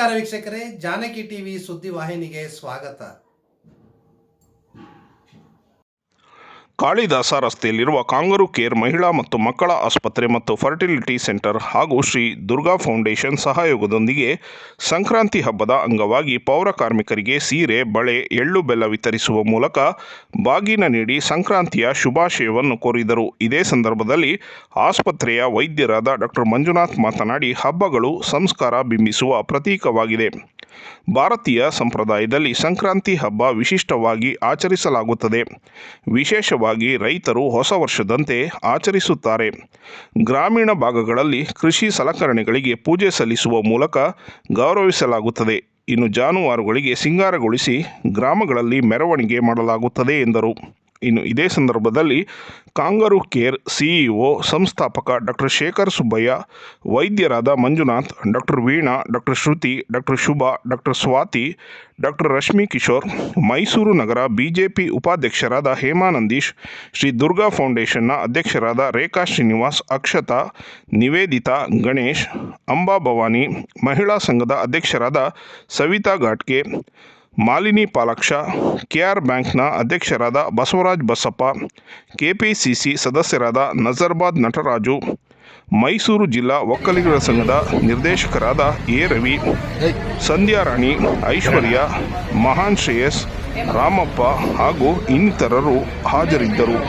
ವೀಕ್ಷಕರೇ ಜಾನಕಿ ಟಿವಿ ಸುದ್ದಿ ವಾಹಿನಿಗೆ ಸ್ವಾಗತ ಕಾಳಿದಾಸ ರಸ್ತೆಯಲ್ಲಿರುವ ಕಾಂಗರು ಕೇರ್ ಮಹಿಳಾ ಮತ್ತು ಮಕ್ಕಳ ಆಸ್ಪತ್ರೆ ಮತ್ತು ಫರ್ಟಿಲಿಟಿ ಸೆಂಟರ್ ಹಾಗೂ ಶ್ರೀ ದುರ್ಗಾ ಫೌಂಡೇಶನ್ ಸಹಯೋಗದೊಂದಿಗೆ ಸಂಕ್ರಾಂತಿ ಹಬ್ಬದ ಅಂಗವಾಗಿ ಪೌರ ಕಾರ್ಮಿಕರಿಗೆ ಸೀರೆ, ಬಳೆ, ಎಳ್ಳು ಬೆಲ್ಲ ವಿತರಿಸುವ ಮೂಲಕ ಬಾಗಿನ ನೀಡಿ ಸಂಕ್ರಾಂತಿಯ ಶುಭಾಶಯವನ್ನು ಕೋರಿದರು. ಇದೇ ಸಂದರ್ಭದಲ್ಲಿ ಆಸ್ಪತ್ರೆಯ ವೈದ್ಯರಾದ ಡಾಕ್ಟರ್ ಮಂಜುನಾಥ್ ಮಾತನಾಡಿ, ಹಬ್ಬಗಳು ಸಂಸ್ಕಾರ ಬಿಂಬಿಸುವ ಪ್ರತೀಕವಾಗಿದೆ. ಭಾರತೀಯ ಸಂಪ್ರದಾಯದಲ್ಲಿ ಸಂಕ್ರಾಂತಿ ಹಬ್ಬ ವಿಶಿಷ್ಟವಾಗಿ ಆಚರಿಸಲಾಗುತ್ತದೆ. ವಿಶೇಷವಾಗಿ ರೈತರು ಹೊಸ ವರ್ಷದಂತೆ ಆಚರಿಸುತ್ತಾರೆ. ಗ್ರಾಮೀಣ ಭಾಗಗಳಲ್ಲಿ ಕೃಷಿ ಸಲಕರಣೆಗಳಿಗೆ ಪೂಜೆ ಸಲ್ಲಿಸುವ ಮೂಲಕ ಗೌರವಿಸಲಾಗುತ್ತದೆ. ಇನ್ನು ಜಾನುವಾರುಗಳಿಗೆ ಸಿಂಗಾರಗೊಳಿಸಿ ಗ್ರಾಮಗಳಲ್ಲಿ ಮೆರವಣಿಗೆ ಮಾಡಲಾಗುತ್ತದೆ ಎಂದರು. ಇನ್ನು ಇದೇ ಸಂದರ್ಭದಲ್ಲಿ ಕಾಂಗರು ಕೇರ್ ಸಿಇಒ ಸಂಸ್ಥಾಪಕ doctor Shekhar Subbaiah, ವೈದ್ಯರಾದ Manjunath, doctor Veena, doctor Shruti, doctor Shubha, doctor Swathi, doctor Rashmi Kishore, Mysuru ನಗರ ಬಿಜೆಪಿ ಉಪಾಧ್ಯಕ್ಷರಾದ ಹೇಮಾನಂದೀಶ್ ಶ್ರೀ ದುರ್ಗಾ ಫೌಂಡೇಶನ್ನ ಅಧ್ಯಕ್ಷರಾದ ರೇಖಾ ಶ್ರೀನಿವಾಸ್, ಅಕ್ಷತಾ, ನಿವೇದಿತಾ, ಗಣೇಶ್, ಅಂಬಾ ಭವಾನಿ, ಮಹಿಳಾ ಸಂಘದ ಅಧ್ಯಕ್ಷರಾದ ಸವಿತಾ ಘಾಟ್ಗೆ ಮಾಲಿನಿ ಪಾಲಾಕ್ಷ, ಕೆಆರ್ ಬ್ಯಾಂಕ್ನ ಅಧ್ಯಕ್ಷರಾದ ಬಸವರಾಜ್ ಬಸಪ್ಪ, ಕೆಪಿಸಿಸಿ ಸದಸ್ಯರಾದ ನಜರ್ಬಾದ್ ನಟರಾಜು, ಮೈಸೂರು ಜಿಲ್ಲಾ ಒಕ್ಕಲಿಗರ ಸಂಘದ ನಿರ್ದೇಶಕರಾದ ಎ ರವಿ, ಸಂಧ್ಯಾ ರಾಣಿ, ಐಶ್ವರ್ಯ, ಮಹಾನ್ ಶ್ರೇಯಸ್, ರಾಮಪ್ಪ ಹಾಗೂ ಇನ್ನಿತರರು ಹಾಜರಿದ್ದರು.